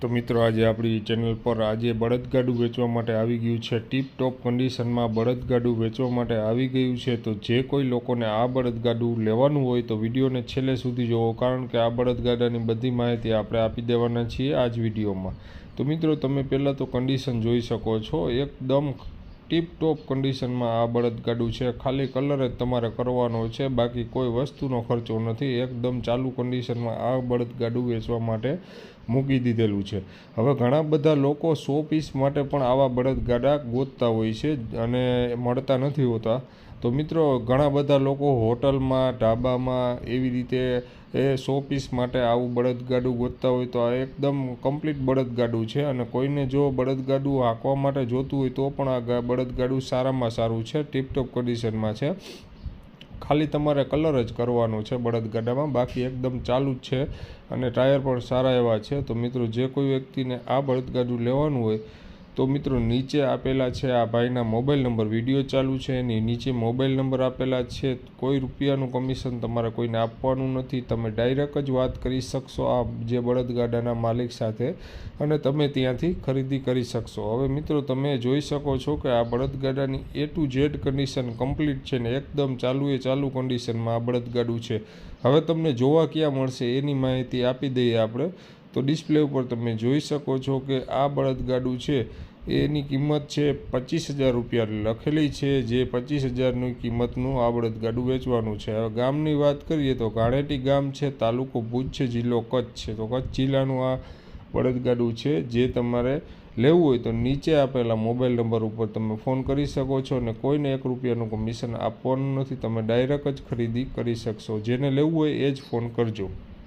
તો મિત્રો, આજે આપણી ચેનલ પર આજે બળદગાડું વેચવા માટે આવી ગયું છે. ટીપ ટોપ કન્ડિશનમાં બળદગાડું વેચવા માટે આવી ગયું છે. તો જે કોઈ લોકોને આ બળદગાડું લેવાનું હોય તો વિડીયોને છેલ્લે સુધી જોવો, કારણ કે આ બળદગાડાની બધી માહિતી આપણે આપી દેવાના છીએ આ જ વિડીયોમાં. તો મિત્રો, તમે પહેલાં તો કન્ડિશન જોઈ શકો છો. એકદમ ટીપ ટોપ કન્ડિશનમાં આ બળદગાડું છે. ખાલી કલર જ તમારે કરવાનો છે. બાકી કોઈ વસ્તુનો ખર્ચો નથી. એકદમ ચાલુ કન્ડિશનમાં આ બળદગાડું વેચવા માટે મૂકી દીધેલું છે. હવે ઘણા બધા લોકો સો પીસ માટે પણ આવા બળદગાડા ગોતતા હોય છે અને મળતા નથી હોતા. તો મિત્રો, ઘણા બધા લોકો હોટલમાં, ઢાબામાં એવી રીતે એ સો પીસ માટે આવું બળદગાડું ગોતતા હોય તો આ એકદમ કમ્પ્લીટ બળદગાડું છે. અને કોઈને જો બળદગાડું હાંકવા માટે જોતું હોય તો પણ આ બળદગાડું સારામાં સારું છે, ટીપટોપ કન્ડિશનમાં છે. ખાલી તમારે કલર જ કરવાનો છે બળદગાડામાં, બાકી એકદમ ચાલુ જ છે. અને ટાયર પણ સારા એવા છે. તો મિત્રો, જે કોઈ વ્યક્તિને આ બળદગાડું લેવાનું હોય તો મિત્રો નીચે આપેલા છે આ ભાઈના મોબાઈલ નંબર. વીડિયો ચાલુ છે એની નીચે મોબાઈલ નંબર આપેલા છે. કોઈ રૂપિયાનું કમિશન તમારે કોઈને આપવાનું નથી. તમે ડાયરેક્ટ જ વાત કરી શકશો આ જે બળદગાડાના માલિક સાથે અને તમે ત્યાંથી ખરીદી કરી શકશો. હવે મિત્રો તમે જોઈ શકો છો કે આ બળદગાડાની A to Z condition complete છે ને એકદમ ચાલુ એ ચાલુ કન્ડિશનમાં આ બળદગાડું છે. હવે તમને જોવા ક્યાં મળશે એની માહિતી આપી દઈએ આપણે. તો ડિસ્પ્લે ઉપર તમે જોઈ શકો છો કે આ બળદગાડું છે. એની કિંમત છે પચીસ હજાર રૂપિયા. લખેલી છે જે પચીસ હજારની કિંમતનું આ બળદગાડું વેચવાનું છે. હવે ગામની વાત કરીએ તો ઘાણેટી ગામ છે, તાલુકો ભુજ છે, જિલ્લો કચ્છ છે. તો કચ્છ જિલ્લાનું આ બળદગાડું છે જે તમારે લેવું હોય તો નીચે આપેલા મોબાઈલ નંબર ઉપર તમે ફોન કરી શકો છો અને કોઈને એક રૂપિયાનું કમિશન આપવાનું નથી. તમે ડાયરેક્ટ જ ખરીદી કરી શકશો. જેને લેવું હોય એ જ ફોન કરજો.